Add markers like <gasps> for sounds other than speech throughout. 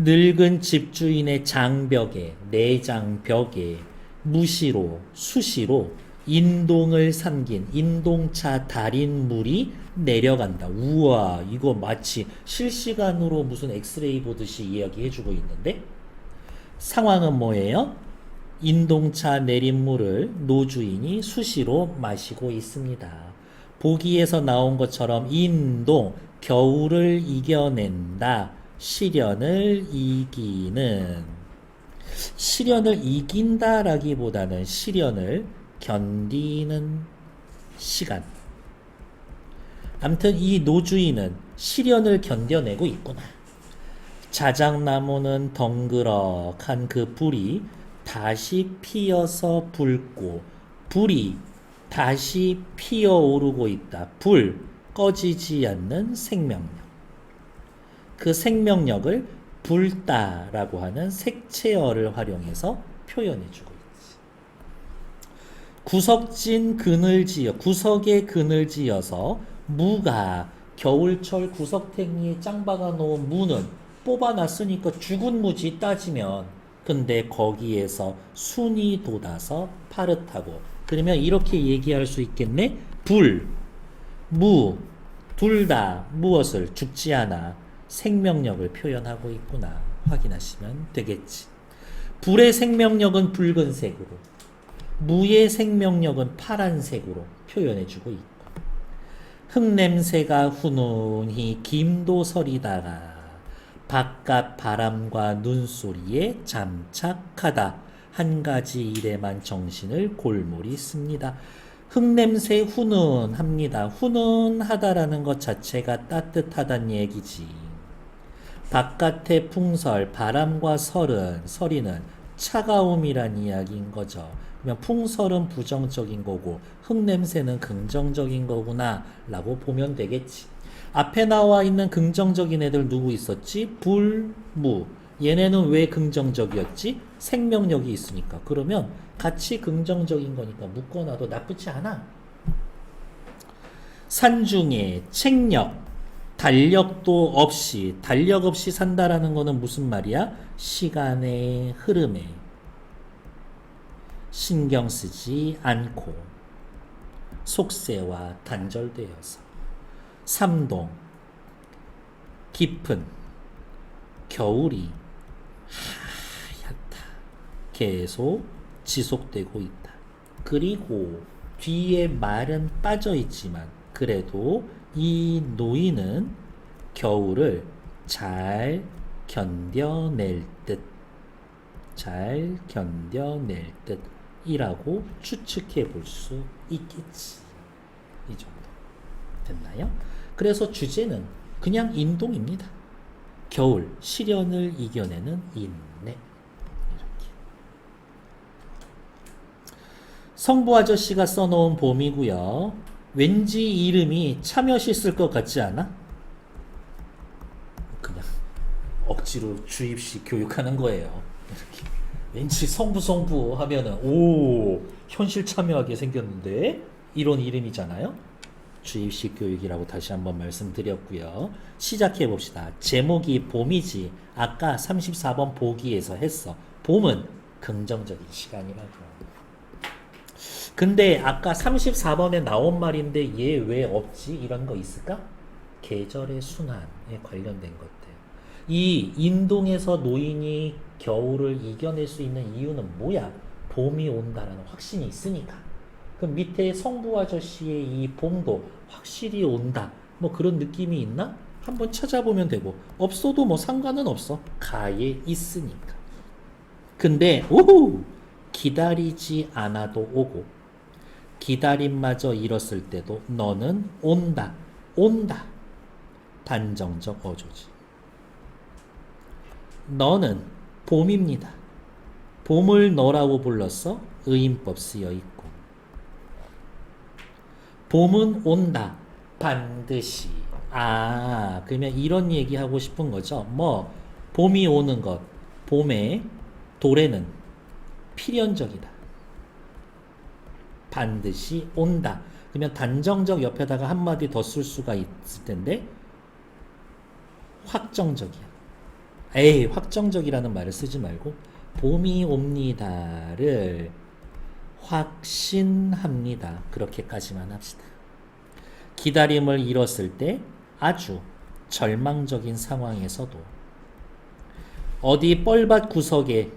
늙은 집주인의 장벽에 내장벽에 무시로 수시로 인동을 삼긴 인동차 달인 물이 내려간다. 우와 이거 마치 실시간으로 무슨 엑스레이 보듯이 이야기해주고 있는데 상황은 뭐예요? 인동차 내린 물을 노주인이 수시로 마시고 있습니다. 보기에서 나온 것처럼 인동 겨울을 이겨낸다. 시련을 이기는 시련을 이긴다라기보다는 시련을 견디는 시간. 암튼 이 노주인은 시련을 견뎌내고 있구나. 자작나무는 덩그럭한 그 불이 다시 피어서 붉고 불이 다시 피어오르고 있다. 불 꺼지지 않는 생명력. 그 생명력을 불다라고 하는 색채어를 활용해서 표현해주고 있지. 구석진 그늘 지어 구석에 그늘 지어서 무가 겨울철 구석탱이에 짱 박아 놓은 무는 뽑아놨으니까 죽은 무지 따지면 근데 거기에서 순이 돋아서 파릇하고. 그러면 이렇게 얘기할 수 있겠네? 불, 무, 둘 다 무엇을 죽지 않아 생명력을 표현하고 있구나 확인하시면 되겠지. 불의 생명력은 붉은색으로, 무의 생명력은 파란색으로 표현해주고 있고, 흙냄새가 훈훈히 김도서리다가 바깥 바람과 눈소리에 잠착하다. 한 가지 일에만 정신을 골몰이 씁니다. 흙냄새 훈훈합니다. 훈훈하다라는 것 자체가 따뜻하단 얘기지. 바깥의 풍설, 바람과 설은, 설이는 차가움이란 이야기인 거죠. 그러면 풍설은 부정적인 거고, 흙냄새는 긍정적인 거구나, 라고 보면 되겠지. 앞에 나와 있는 긍정적인 애들 누구 있었지? 불, 무. 얘네는 왜 긍정적이었지? 생명력이 있으니까. 그러면 같이 긍정적인 거니까 묶어놔도 나쁘지 않아. 산중에 책력, 달력도 없이, 달력 없이 산다라는 거는 무슨 말이야? 시간의 흐름에 신경 쓰지 않고 속세와 단절되어서 삼동 깊은 겨울이 하얗다. 계속 지속되고 있다. 그리고 뒤에 말은 빠져 있지만 그래도 이 노인은 겨울을 잘 견뎌낼 듯, 잘 견뎌낼 듯이라고 추측해 볼 수 있겠지. 이 정도. 됐나요? 그래서 주제는 그냥 인동입니다. 겨울, 시련을 이겨내는 인내. 이렇게. 성부 아저씨가 써놓은 봄이고요. 왠지 이름이 참여시 쓸 것 같지 않아? 그냥 억지로 주입식 교육하는 거예요. 이렇게. 왠지 성부 성부 하면은 오 현실 참여하게 생겼는데 이런 이름이잖아요. 주입식 교육이라고 다시 한번 말씀드렸고요. 시작해 봅시다. 제목이 봄이지. 아까 34번 보기에서 했어. 봄은 긍정적인 시간이라고. 근데 아까 34번에 나온 말인데 얘 왜 없지? 이런 거 있을까? 계절의 순환에 관련된 것들. 이 인동에서 노인이 겨울을 이겨낼 수 있는 이유는 뭐야? 봄이 온다라는 확신이 있으니까. 그럼 밑에 성부 아저씨의 이 봄도 확실히 온다. 뭐 그런 느낌이 있나? 한번 찾아보면 되고 없어도 뭐 상관은 없어. 가에 있으니까. 근데 오호 기다리지 않아도 오고 기다림마저 잃었을 때도 너는 온다. 온다. 단정적 어조지. 너는 봄입니다. 봄을 너라고 불렀어 의인법 쓰여 있고. 봄은 온다. 반드시. 아, 그러면 이런 얘기 하고 싶은 거죠. 뭐, 봄이 오는 것. 봄에 도래는 필연적이다. 반드시 온다. 그러면 단정적 옆에다가 한마디 더 쓸 수가 있을 텐데, 확정적이야. 에이 확정적이라는 말을 쓰지 말고 봄이 옵니다를 확신합니다. 그렇게까지만 합시다. 기다림을 잃었을 때 아주 절망적인 상황에서도 어디 뻘밭 구석에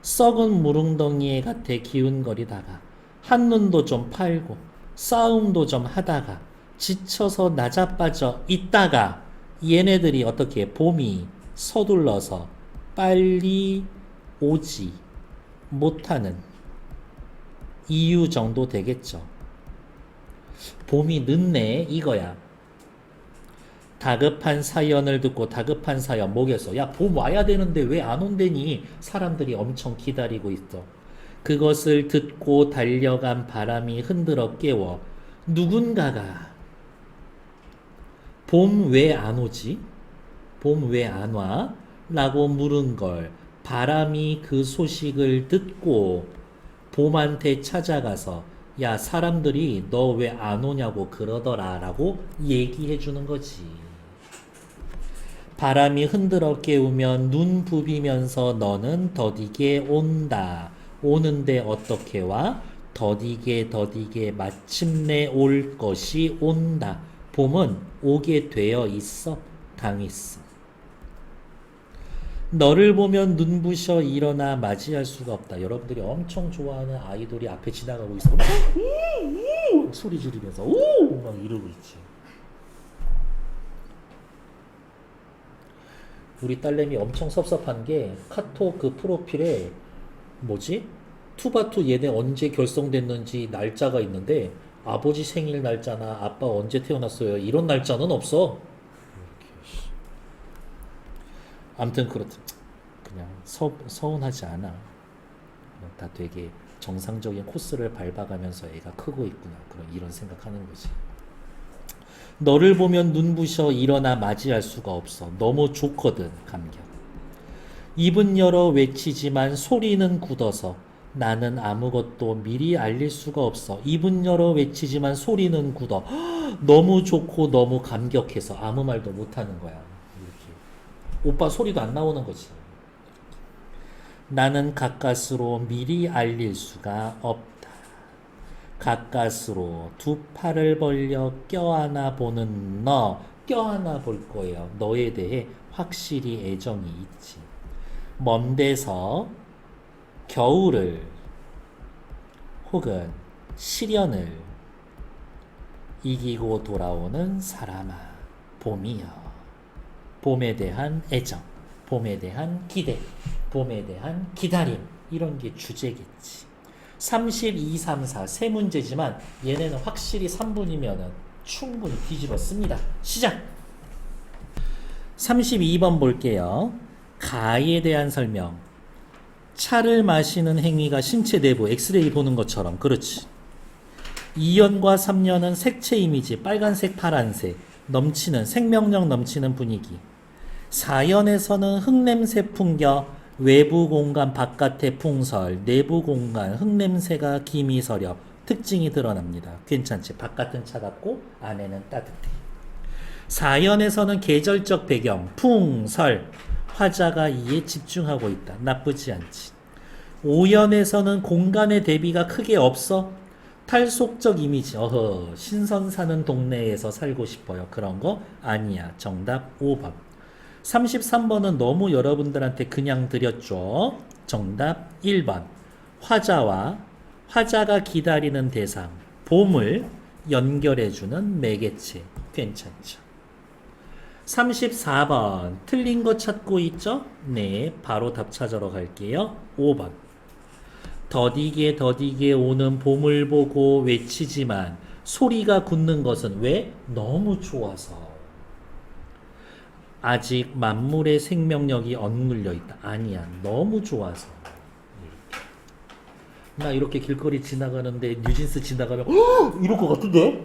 썩은 무릉덩이에 gat아 기운거리다가 한눈도 좀 팔고 싸움도 좀 하다가 지쳐서 나자빠져 있다가 얘네들이 어떻게 봄이 서둘러서 빨리 오지 못하는 이유 정도 되겠죠. 봄이 늦네 이거야. 다급한 사연을 듣고 다급한 사연 목에서 야 봄 와야 되는데 왜 안 온대니 사람들이 엄청 기다리고 있어. 그것을 듣고 달려간 바람이 흔들어 깨워 누군가가 봄 왜 안 오지? 봄 왜 안 와? 라고 물은 걸 바람이 그 소식을 듣고 봄한테 찾아가서 야 사람들이 너 왜 안 오냐고 그러더라 라고 얘기해 주는 거지. 바람이 흔들어 깨우면 눈 부비면서 너는 더디게 온다. 오는데 어떻게 와? 더디게 더디게 마침내 올 것이 온다. 봄은 오게 되어 있어. 당했어. 너를 보면 눈부셔 일어나 맞이할 수가 없다. 여러분들이 엄청 좋아하는 아이돌이 앞에 지나가고 있어. 막 소리 지르면서 오막 이러고 있지. 우리 딸내미 엄청 섭섭한 게 카톡 그 프로필에 뭐지? 투바투 얘네 언제 결성됐는지 날짜가 있는데 아버지 생일 날짜나 아빠 언제 태어났어요 이런 날짜는 없어. 아무튼 그렇다. 그냥 서, 서운하지 않아. 다 되게 정상적인 코스를 밟아가면서 애가 크고 있구나. 그런 이런 생각하는 거지. 너를 보면 눈부셔 일어나 맞이할 수가 없어. 너무 좋거든, 감격. 입은 열어 외치지만 소리는 굳어서 나는 아무것도 미리 알릴 수가 없어. 입은 열어 외치지만 소리는 굳어. <gasps> 너무 좋고 너무 감격해서 아무 말도 못하는 거야. 이렇게. 오빠 소리도 안 나오는 거지. 나는 가까스로 미리 알릴 수가 없다. 가까스로 두 팔을 벌려 껴안아 보는 너, 껴안아 볼 거예요. 너에 대해 확실히 애정이 있지. 먼 데서 겨울을 혹은 시련을 이기고 돌아오는 사람아, 봄이여. 봄에 대한 애정, 봄에 대한 기대, 봄에 대한 기다림, 이런 게 주제겠지. 32, 3, 4, 세 문제지만 얘네는 확실히 3분이면 충분히 뒤집어 씁니다. 시작! 32번 볼게요. 가에 대한 설명. 차를 마시는 행위가 신체 내부 엑스레이 보는 것처럼 그렇지. 2년과 3년은 색채 이미지 빨간색 파란색 넘치는 생명력 넘치는 분위기 4연에서는 흙냄새 풍겨 외부 공간 바깥의 풍설 내부 공간 흙냄새가 기미 서려 특징이 드러납니다. 괜찮지? 바깥은 차갑고 안에는 따뜻해. 4연에서는 계절적 배경 풍 설 화자가 이에 집중하고 있다. 나쁘지 않지. 5연에서는 공간의 대비가 크게 없어. 탈속적 이미지. 어허, 신선 사는 동네에서 살고 싶어요. 그런 거 아니야. 정답 5번. 33번은 너무 여러분들한테 그냥 드렸죠. 정답 1번. 화자와 화자가 기다리는 대상, 봄을 연결해주는 매개체. 괜찮죠. 34번. 틀린 거 찾고 있죠? 네, 바로 답 찾으러 갈게요. 5번. 더디게 더디게 오는 봄을 보고 외치지만 소리가 굳는 것은 왜? 너무 좋아서. 아직 만물의 생명력이 억눌려 있다. 아니야. 너무 좋아서. 나 이렇게 길거리 지나가는데 뉴진스 지나가면 "헉! <gasps> 이럴 것 같은데?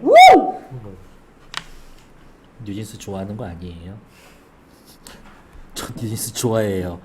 뉴진스 좋아하는 거 아니에요? 저 뉴진스 좋아해요.